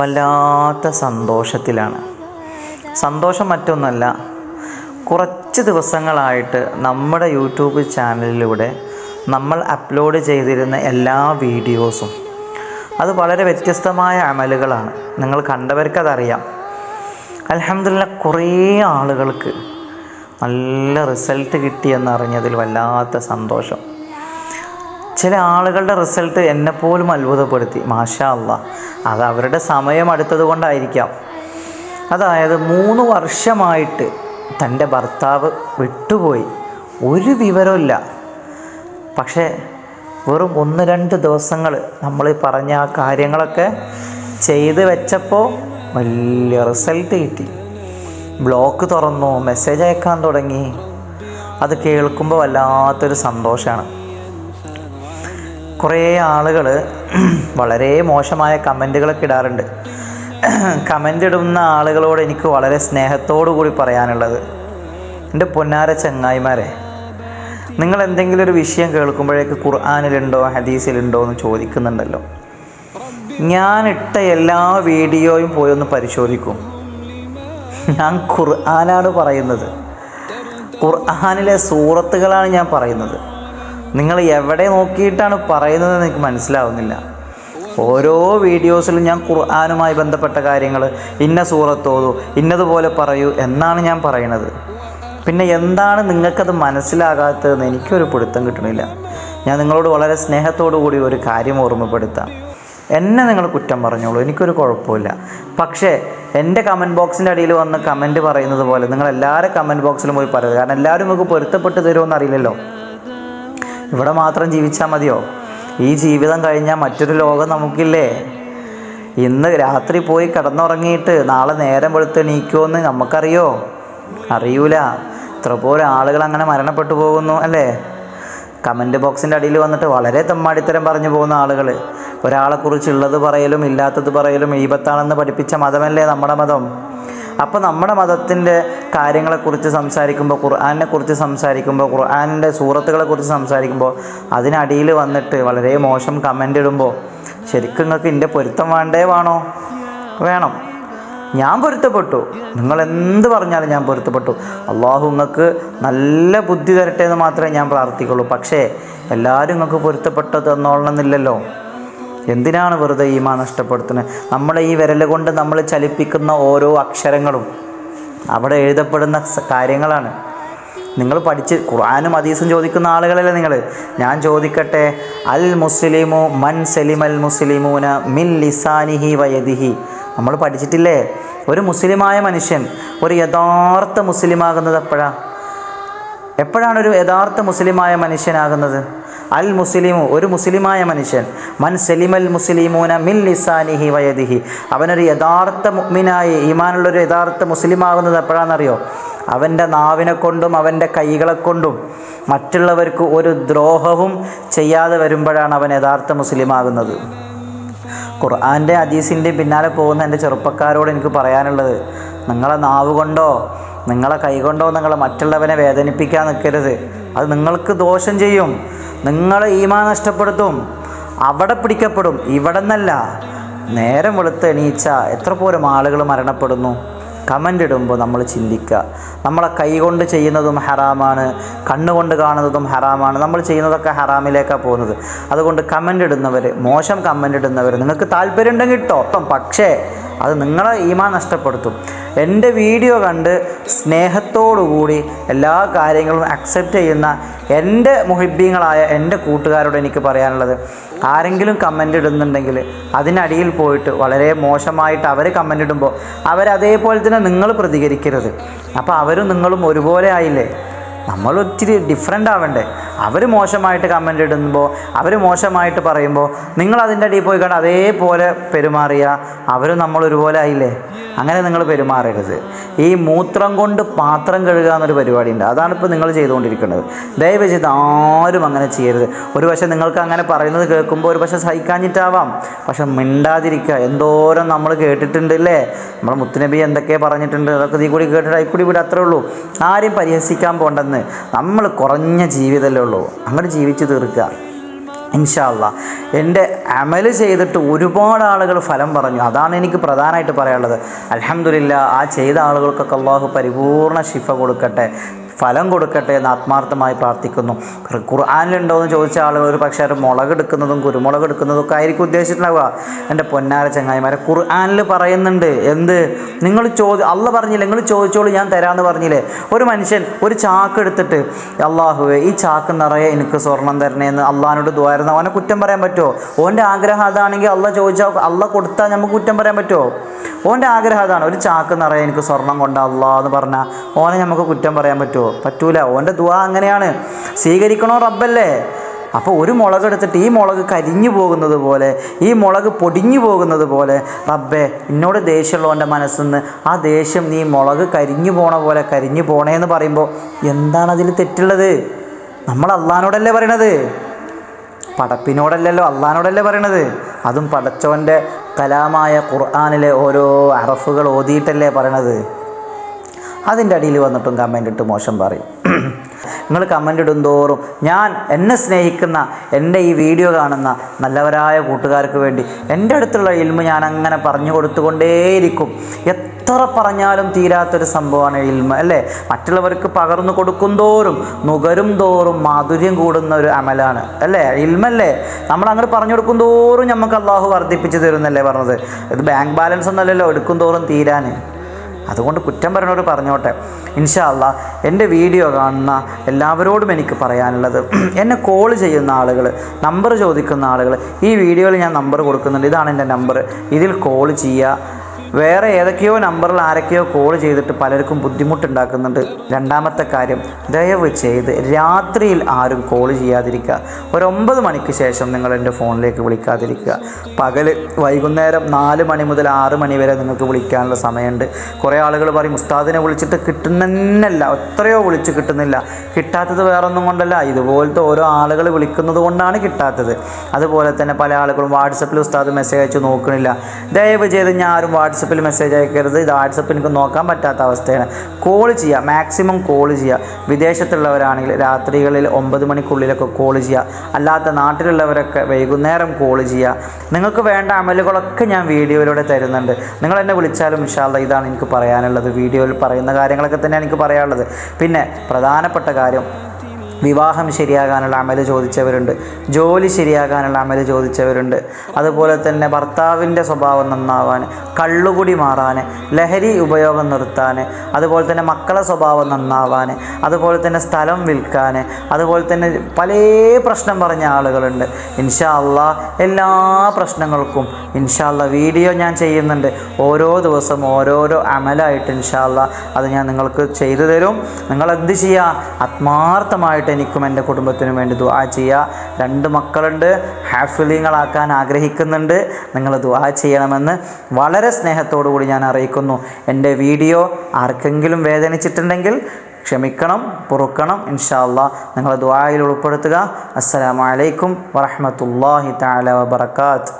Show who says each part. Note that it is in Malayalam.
Speaker 1: വല്ലാത്ത സന്തോഷത്തിലാണ്. സന്തോഷം മറ്റൊന്നല്ല കുറച്ച് ദിവസങ്ങളായിട്ട് നമ്മുടെ യൂട്യൂബ് ചാനലിലൂടെ നമ്മൾ അപ്ലോഡ് ചെയ്തിരുന്ന എല്ലാ വീഡിയോസും. അത് വളരെ വ്യത്യസ്തമായ അമലുകളാണ്. നിങ്ങൾ കണ്ടവർക്കതറിയാം. അലഹമില്ല കുറേ ആളുകൾക്ക് നല്ല റിസൾട്ട് കിട്ടിയെന്നറിഞ്ഞതിൽ വല്ലാത്ത സന്തോഷം. ചില ആളുകളുടെ റിസൾട്ട് എന്നെപ്പോലും അത്ഭുതപ്പെടുത്തി. മാഷാ അല്ല അത് അവരുടെ സമയം അടുത്തത് കൊണ്ടായിരിക്കാം. അതായത് മൂന്ന് വർഷമായിട്ട് തന്റെ ഭർത്താവ് വിട്ടുപോയി. ഒരു വിവരമില്ല പക്ഷേ വെറും ഒന്ന് രണ്ട് ദിവസങ്ങൾ നമ്മൾ പറഞ്ഞ ആ കാര്യങ്ങളൊക്കെ ചെയ്ത് വെച്ചപ്പോൾ വലിയ റിസൾട്ട് കിട്ടി. ബ്ലോക്ക് തുറന്നു മെസ്സേജ് അയക്കാൻ തുടങ്ങി. അത് കേൾക്കുമ്പോൾ വല്ലാത്തൊരു സന്തോഷമാണ്. കുറേ ആളുകൾ വളരെ മോശമായ കമന്റുകളൊക്കെ ഇടാറുണ്ട്. കമന്റ് ഇടുന്ന ആളുകളോട് എനിക്ക് വളരെ സ്നേഹത്തോടു കൂടി പറയാനുള്ളത് എന്റെ പൊന്നാര ചങ്ങായിമാരെ നിങ്ങൾ എന്തെങ്കിലും ഒരു വിഷയം കേൾക്കുമ്പോഴേക്ക് ഖുർആാനിലുണ്ടോ ഹദീസിലുണ്ടോ എന്ന് ചോദിക്കുന്നുണ്ടല്ലോ. ഞാൻ ഇട്ട എല്ലാ വീഡിയോയും പോയി ഒന്ന് പരിശോധിക്കും. ഞാൻ ഖുർആനാണ് പറയുന്നത്. ഖുർആാനിലെ സൂറത്തുകളാണ് ഞാൻ പറയുന്നത്. നിങ്ങൾ എവിടെ നോക്കിയിട്ടാണ് പറയുന്നത് എനിക്ക് മനസ്സിലാവുന്നില്ല. ഓരോ വീഡിയോസിലും ഞാൻ ഖുർആാനുമായി ബന്ധപ്പെട്ട കാര്യങ്ങൾ ഇന്ന സൂറത്തോതു ഇന്നതുപോലെ പറയൂ എന്നാണ് ഞാൻ പറയുന്നത്. പിന്നെ എന്താണ് നിങ്ങൾക്കത് മനസ്സിലാകാത്തതെന്ന് എനിക്കൊരു പിടുത്തം കിട്ടണില്ല. ഞാൻ നിങ്ങളോട് വളരെ സ്നേഹത്തോടു കൂടി ഒരു കാര്യം ഓർമ്മപ്പെടുത്താം. എന്നെ നിങ്ങൾ കുറ്റം പറഞ്ഞോളൂ എനിക്കൊരു കുഴപ്പമില്ല. പക്ഷേ എന്റെ കമന്റ് ബോക്സിന്റെ അടിയിൽ വന്ന് കമന്റ് പറയുന്നത് പോലെ നിങ്ങൾ എല്ലാവരും കമന്റ് ബോക്സിലും പോയി പറയുക. കാരണം എല്ലാവരും നമുക്ക് പൊരുത്തപ്പെട്ട് തരുമോ അറിയില്ലല്ലോ ഇവിടെ മാത്രം ജീവിച്ചാൽ മതിയോ? ഈ ജീവിതം കഴിഞ്ഞാൽ മറ്റൊരു ലോകം നമുക്കില്ലേ? ഇന്ന് രാത്രി പോയി കിടന്നുറങ്ങിയിട്ട് നാളെ നേരം വെളുത്ത് എണീക്കുമെന്ന് നമുക്കറിയോ? അറിയൂല. ഇത്ര പോലെ ആളുകൾ അങ്ങനെ മരണപ്പെട്ടു പോകുന്നു അല്ലേ? കമന്റ് ബോക്സിന്റെ അടിയിൽ വന്നിട്ട് വളരെ തെമ്മാടിത്തരം പറഞ്ഞു പോകുന്ന ആളുകൾ ഒരാളെക്കുറിച്ചുള്ളത് പറയലും ഇല്ലാത്തത് പറയലും ഈപത്താണെന്ന് പഠിപ്പിച്ച മതമല്ലേ നമ്മുടെ മതം? അപ്പോൾ നമ്മുടെ മതത്തിന്റെ കാര്യങ്ങളെക്കുറിച്ച് സംസാരിക്കുമ്പോൾ ഖുർആാനിനെ കുറിച്ച് സംസാരിക്കുമ്പോൾ ഖുർആാനിന്റെ സൂറത്തുകളെ കുറിച്ച് സംസാരിക്കുമ്പോൾ അതിനടിയിൽ വന്നിട്ട് വളരെ മോശം കമന്റ് ഇടുമ്പോൾ ശരിക്കും നിങ്ങൾക്ക് എന്റെ പൊരുത്തം വേണ്ടേ വേണോ? വേണം. ഞാൻ പൊരുത്തപ്പെട്ടു. നിങ്ങൾ എന്ത് പറഞ്ഞാലും ഞാൻ പൊരുത്തപ്പെട്ടു. അള്ളാഹു നിങ്ങൾക്ക് നല്ല ബുദ്ധി തരട്ടെ എന്ന് മാത്രമേ ഞാൻ പ്രാർത്ഥിക്കുള്ളൂ. പക്ഷേ എല്ലാവരും നിങ്ങൾക്ക് പൊരുത്തപ്പെട്ടത് എന്നോളണമെന്നില്ലല്ലോ എന്തിനാണ് വെറുതെ ഈമാ നഷ്ടപ്പെടുത്തുന്നത് നമ്മളെ ഈ വിരൽ കൊണ്ട് നമ്മൾ ചലിപ്പിക്കുന്ന ഓരോ അക്ഷരങ്ങളും അവിടെ എഴുതപ്പെടുന്ന കാര്യങ്ങളാണ്. നിങ്ങൾ പഠിച്ച് ഖുർആാനും ഹദീസും ചോദിക്കുന്ന ആളുകളല്ലേ നിങ്ങൾ? ഞാൻ ചോദിക്കട്ടെ അൽ മുസ്ലിമു മൻ സലിമൽ മുസ്ലിമൂന മിൻ ലിസാനിഹി വയദിഹി. നമ്മൾ പഠിച്ചിട്ടില്ലേ? ഒരു മുസ്ലിമായ മനുഷ്യൻ ഒരു യഥാർത്ഥ മുസ്ലിമാകുന്നത് എപ്പോഴാണ് എപ്പോഴാണ് ഒരു യഥാർത്ഥ മുസ്ലിമായ മനുഷ്യനാകുന്നത്? അൽ മുസ്ലിമു ഒരു മുസ്ലിമായ മനുഷ്യൻ. മൻ സലിമൽ മുസ്ലിമൂന മിൻ ലിസാനിഹി വയദിഹി. അവനൊരു യഥാർത്ഥ മുഗ്മിനായി ഈമാനുള്ളൊരു യഥാർത്ഥ മുസ്ലിമാകുന്നത് എപ്പോഴാണെന്നറിയോ? അവന്റെ നാവിനെ കൊണ്ടും അവന്റെ കൈകളെ കൊണ്ടും മറ്റുള്ളവർക്ക് ഒരു ദ്രോഹവും ചെയ്യാതെ വരുമ്പോഴാണ് അവൻ യഥാർത്ഥ മുസ്ലിമാകുന്നത്. ഖുർആന്റെ അദീസിന്റെയും പിന്നാലെ പോകുന്ന എന്റെ ചെറുപ്പക്കാരോട് എനിക്ക് പറയാനുള്ളത് നിങ്ങളെ നാവ് കൊണ്ടോ നിങ്ങളെ കൈകൊണ്ടോ നിങ്ങൾ മറ്റുള്ളവനെ വേദനിപ്പിക്കാൻ നിൽക്കരുത്. അത് നിങ്ങൾക്ക് ദോഷം ചെയ്യും. നിങ്ങളെ ഈമാ നഷ്ടപ്പെടുത്തും. അവിടെ പിടിക്കപ്പെടും. ഇവിടെ നിന്നല്ല നേരം വെളുത്ത് എണീച്ച എത്ര പോലും ആളുകൾ മരണപ്പെടുന്നു. കമന്റ് ഇടുമ്പോൾ നമ്മൾ ചിന്തിക്കുക. നമ്മളെ കൈകൊണ്ട് ചെയ്യുന്നതും ഹറാമാണ്. കണ്ണുകൊണ്ട് കാണുന്നതും ഹറാമാണ്. നമ്മൾ ചെയ്യുന്നതൊക്കെ ഹറാമിലേക്കാണ് പോകുന്നത്. അതുകൊണ്ട് കമന്റ് ഇടുന്നവർ മോശം കമന്റ് ഇടുന്നവർ നിങ്ങൾക്ക് താല്പര്യം ഉണ്ടെങ്കിൽ ഇട്ടോ പക്ഷേ അത് നിങ്ങളെ ഈമാ നഷ്ടപ്പെടുത്തും. എന്റെ വീഡിയോ കണ്ട് സ്നേഹത്തോടുകൂടി എല്ലാ കാര്യങ്ങളും അക്സെപ്റ്റ് ചെയ്യുന്ന എന്റെ മുഹിബ്യങ്ങളായ എന്റെ കൂട്ടുകാരോട് എനിക്ക് പറയാനുള്ളത്. ആരെങ്കിലും കമന്റ് ഇടുന്നുണ്ടെങ്കിൽ അതിനടിയിൽ പോയിട്ട് വളരെ മോശമായിട്ട് അവർ കമന്റ് ഇടുമ്പോൾ അവരതേപോലെ തന്നെ നിങ്ങൾ പ്രതികരിക്കരുത്. അപ്പോൾ അവരും നിങ്ങളും ഒരുപോലെ ആയില്ലേ? നമ്മൾ ഒത്തിരി ഡിഫറെന്റ് ആവണ്ടേ? അവർ മോശമായിട്ട് കമന്റ് ഇടുമ്പോൾ അവർ മോശമായിട്ട് പറയുമ്പോൾ നിങ്ങൾ അതിന്റെ അടിയിൽ പോയി കണ്ട് അതേപോലെ പെരുമാറിയ അവരും നമ്മൾ ഒരുപോലെ ആയില്ലേ? അങ്ങനെ നിങ്ങൾ പെരുമാറരുത്. ഈ മൂത്രം കൊണ്ട് പാത്രം കഴുകുക എന്നൊരു പരിപാടിയുണ്ട്. അതാണ് ഇപ്പോൾ നിങ്ങൾ ചെയ്തുകൊണ്ടിരിക്കുന്നത്. ദയവ് ചെയ്ത് ആരും അങ്ങനെ ചെയ്യരുത്. ഒരു പക്ഷേ നിങ്ങൾക്ക് അങ്ങനെ പറയുന്നത് കേൾക്കുമ്പോൾ ഒരു പക്ഷേ സഹിക്കാഞ്ഞിട്ടാവാം. പക്ഷെ മിണ്ടാതിരിക്കുക. എന്തോരം നമ്മൾ കേട്ടിട്ടുണ്ടല്ലേ നമ്മൾ മുത്തുനബി എന്തൊക്കെ പറഞ്ഞിട്ടുണ്ട്? അതൊക്കെ നീ കൂടി കേട്ടിട്ട് അതിൽ കൂടി ഇവിടെ അത്രേ ഉള്ളൂ. ആരെയും പരിഹസിക്കാൻ പോണ്ടെന്ന്. നമ്മൾ കുറഞ്ഞ ജീവിതമല്ലേ ഉള്ളൂ. അങ്ങനെ ജീവിച്ചു തീർക്കുക. ഇൻഷാല്ല എന്റെ അമൽ ചെയ്തിട്ട് ഒരുപാട് ആളുകൾ ഫലം പറഞ്ഞു. അതാണ് എനിക്ക് പ്രധാനമായിട്ട് പറയാനുള്ളത്. അലഹമില്ല ആ ചെയ്ത ആളുകൾക്കൊക്കെ അള്ളാഹു പരിപൂർണ ശിഫ കൊടുക്കട്ടെ. ഫലം കൊടുക്കട്ടെ എന്ന് ആത്മാർത്ഥമായി പ്രാർത്ഥിക്കുന്നു. ഖുർആാനിലുണ്ടോ എന്ന് ചോദിച്ച ആളുകൾ ഒരു പക്ഷേ അവർ മുളക് എടുക്കുന്നതും കുരുമുളക് എടുക്കുന്നതും ഒക്കെ ആയിരിക്കും ഉദ്ദേശിച്ചിട്ടുണ്ടാവുക. എന്റെ പൊന്നാര ചങ്ങായിമാരെ ഖുർആാനിൽ പറയുന്നുണ്ട് എന്ത്? നിങ്ങൾ ചോദി അല്ല പറഞ്ഞില്ല നിങ്ങൾ ചോദിച്ചോളൂ ഞാൻ തരാമെന്ന് പറഞ്ഞില്ലേ? ഒരു മനുഷ്യൻ ഒരു ചാക്ക് എടുത്തിട്ട് അള്ളാഹുവെ ഈ ചാക്ക് നിറയെ എനിക്ക് സ്വർണം തരണേ എന്ന് അള്ളഹാനോട് ദ്വാരുന്ന അവനെ കുറ്റം പറയാൻ പറ്റുമോ? ഓന്റെ ആഗ്രഹം അതാണെങ്കിൽ അല്ല ചോദിച്ചാൽ അല്ല കൊടുത്താൽ നമുക്ക് കുറ്റം പറയാൻ പറ്റുമോ? ഓന്റെ ആഗ്രഹം അതാണ്. ഒരു ചാക്ക് നിറയെ എനിക്ക് സ്വർണം കൊണ്ട എന്ന് പറഞ്ഞാൽ ഓനെ നമുക്ക് കുറ്റം പറയാൻ പറ്റുമോ പറ്റൂല. ഓന്റെ ദുവ അങ്ങനെയാണ്. സ്വീകരിക്കണോ റബ്ബല്ലേ? അപ്പോൾ ഒരു മുളക് എടുത്തിട്ട് ഈ മുളക് കരിഞ്ഞു പോകുന്നത് പോലെ ഈ മുളക് പൊടിഞ്ഞു പോകുന്നത് പോലെ റബ്ബേ എന്നോട് ദേഷ്യമുള്ളവന്റെ മനസ്സിൽ നിന്ന് ആ ദേഷ്യം നീ മുളക് കരിഞ്ഞു പോണ പോലെ കരിഞ്ഞു പോണേ എന്ന് പറയുമ്പോൾ എന്താണ് അതിൽ തെറ്റുള്ളത്? നമ്മൾ അള്ളഹാനോടല്ലേ പറയണത്? പടപ്പിനോടല്ലല്ലോ അള്ളഹാനോടല്ലേ പറയണത്? അതും പടച്ചവന്റെ കലാമായ ഖുർആാനിലെ ഓരോ അറഫുകൾ ഓതിയിട്ടല്ലേ പറയണത്? അതിന്റെ അടിയിൽ വന്നിട്ടും കമന്റ് ഇട്ട് മോശം പറയും. നിങ്ങൾ കമന്റ് ഇടും തോറും ഞാൻ എന്നെ സ്നേഹിക്കുന്ന എന്റെ ഈ വീഡിയോ കാണുന്ന നല്ലവരായ കൂട്ടുകാർക്ക് വേണ്ടി എന്റെ അടുത്തുള്ള ഇൽമ ഞാൻ അങ്ങനെ പറഞ്ഞു കൊടുത്തുകൊണ്ടേയിരിക്കും. എത്ര പറഞ്ഞാലും തീരാത്തൊരു സംഭവമാണ് ഇൽമ അല്ലേ? മറ്റുള്ളവർക്ക് പകർന്നു കൊടുക്കും തോറും നുകരും തോറും മാധുര്യം കൂടുന്ന ഒരു അമലാണ് അല്ലേ? ഇൽമല്ലേ? നമ്മൾ അങ്ങനെ പറഞ്ഞു കൊടുക്കും തോറും നമുക്ക് അള്ളാഹു വർദ്ധിപ്പിച്ച് തരുന്നല്ലേ പറഞ്ഞത്? ഇത് ബാങ്ക് ബാലൻസ് ഒന്നല്ലല്ലോ എടുക്കും തോറും തീരാൻ അതുകൊണ്ട് കുറ്റം പറഞ്ഞവർ പറഞ്ഞോട്ടെ. ഇൻഷാല്ല എന്റെ വീഡിയോ കാണുന്ന എല്ലാവരോടും എനിക്ക് പറയാനുള്ളത് എന്നെ കോൾ ചെയ്യുന്ന ആളുകൾ നമ്പർ ചോദിക്കുന്ന ആളുകൾ ഈ വീഡിയോയിൽ ഞാൻ നമ്പർ കൊടുക്കുന്നുണ്ട്. ഇതാണ് എന്റെ നമ്പർ ഇതിൽ കോൾ ചെയ്യുക. വേറെ ഏതൊക്കെയോ നമ്പറിൽ ആരൊക്കെയോ കോൾ ചെയ്തിട്ട് പലർക്കും ബുദ്ധിമുട്ടുണ്ടാക്കുന്നുണ്ട്. രണ്ടാമത്തെ കാര്യം ദയവ് ചെയ്ത് രാത്രിയിൽ ആരും കോൾ ചെയ്യാതിരിക്കുക. ഒരു ഒമ്പത് മണിക്ക് ശേഷം നിങ്ങൾ എന്റെ ഫോണിലേക്ക് വിളിക്കാതിരിക്കുക. പകൽ വൈകുന്നേരം നാല് മണി മുതൽ ആറ് മണി വരെ നിങ്ങൾക്ക് വിളിക്കാനുള്ള സമയമുണ്ട്. കുറേ ആളുകൾ പറയും ഉസ്താദിനെ വിളിച്ചിട്ട് കിട്ടുന്നല്ല എത്രയോ വിളിച്ച് കിട്ടുന്നില്ല. കിട്ടാത്തത് വേറൊന്നും കൊണ്ടല്ല. ഇതുപോലത്തെ ഓരോ ആളുകൾ വിളിക്കുന്നത് കൊണ്ടാണ് കിട്ടാത്തത്. അതുപോലെ തന്നെ പല ആളുകളും വാട്സപ്പിൽ ഉസ്താദ് മെസ്സേജ് അയച്ച് നോക്കണില്ല. ദയവ് ചെയ്ത് ഞാൻ ആരും വാട്സപ്പിൽ മെസ്സേജ് അയക്കരുത്. ഇത് വാട്സപ്പ് എനിക്ക് നോക്കാൻ പറ്റാത്ത അവസ്ഥയാണ്. കോൾ ചെയ്യുക മാക്സിമം കോൾ ചെയ്യുക വിദേശത്തുള്ളവരാണെങ്കിൽ രാത്രികളിൽ ഒമ്പത് മണിക്കുള്ളിലൊക്കെ കോൾ ചെയ്യുക അല്ലാത്ത നാട്ടിലുള്ളവരൊക്കെ വൈകുന്നേരം കോൾ ചെയ്യുക നിങ്ങൾക്ക് വേണ്ട അമലുകളൊക്കെ ഞാൻ വീഡിയോയിലൂടെ തരുന്നുണ്ട്. നിങ്ങൾ എന്നെ വിളിച്ചാലും ഇൻഷാല്ല ഇതാണ് എനിക്ക് പറയാനുള്ളത്. വീഡിയോയിൽ പറയുന്ന കാര്യങ്ങളൊക്കെ തന്നെയാണ് എനിക്ക് പറയാനുള്ളത്. പിന്നെ പ്രധാനപ്പെട്ട കാര്യം വിവാഹം ശരിയാകാനുള്ള അമൽ ചോദിച്ചവരുണ്ട്. ജോലി ശരിയാകാനുള്ള അമൽ ചോദിച്ചവരുണ്ട്. അതുപോലെ തന്നെ ഭർത്താവിന്റെ സ്വഭാവം നന്നാവാൻ കള്ളുകുടി മാറാൻ ലഹരി ഉപയോഗം നിർത്താൻ അതുപോലെ തന്നെ മക്കളെ സ്വഭാവം നന്നാവാൻ അതുപോലെ തന്നെ സ്ഥലം വിൽക്കാൻ അതുപോലെ തന്നെ പല പ്രശ്നം പറഞ്ഞ ആളുകളുണ്ട്. ഇൻഷാ എല്ലാ പ്രശ്നങ്ങൾക്കും ഇൻഷാ വീഡിയോ ഞാൻ ചെയ്യുന്നുണ്ട്. ഓരോ ദിവസം ഓരോരോ അമലായിട്ട് ഇൻഷാ അത് ഞാൻ നിങ്ങൾക്ക് ചെയ്തു തരും. നിങ്ങൾ എന്ത് ചെയ്യുക? ആത്മാർത്ഥമായിട്ട് എനിക്കും എന്റെ കുടുംബത്തിനും വേണ്ടി ദുആ ചെയ്യുക. രണ്ട് മക്കളുണ്ട് ഹാഫിലിങ്ങളാക്കാൻ ആഗ്രഹിക്കുന്നുണ്ട്. നിങ്ങൾ ദുആ ചെയ്യണമെന്ന് വളരെ സ്നേഹത്തോടു കൂടി ഞാൻ അറിയിക്കുന്നു. എന്റെ വീഡിയോ ആർക്കെങ്കിലും വേദനിച്ചിട്ടുണ്ടെങ്കിൽ ക്ഷമിക്കണം പൊറുക്കണം. ഇൻഷാല്ല നിങ്ങൾ ദുആയിൽ ഉൾപ്പെടുത്തുക. അസ്സലാമു അലൈക്കും വറഹ്മത്തുള്ളാഹി തആല വബറകാത്ത്.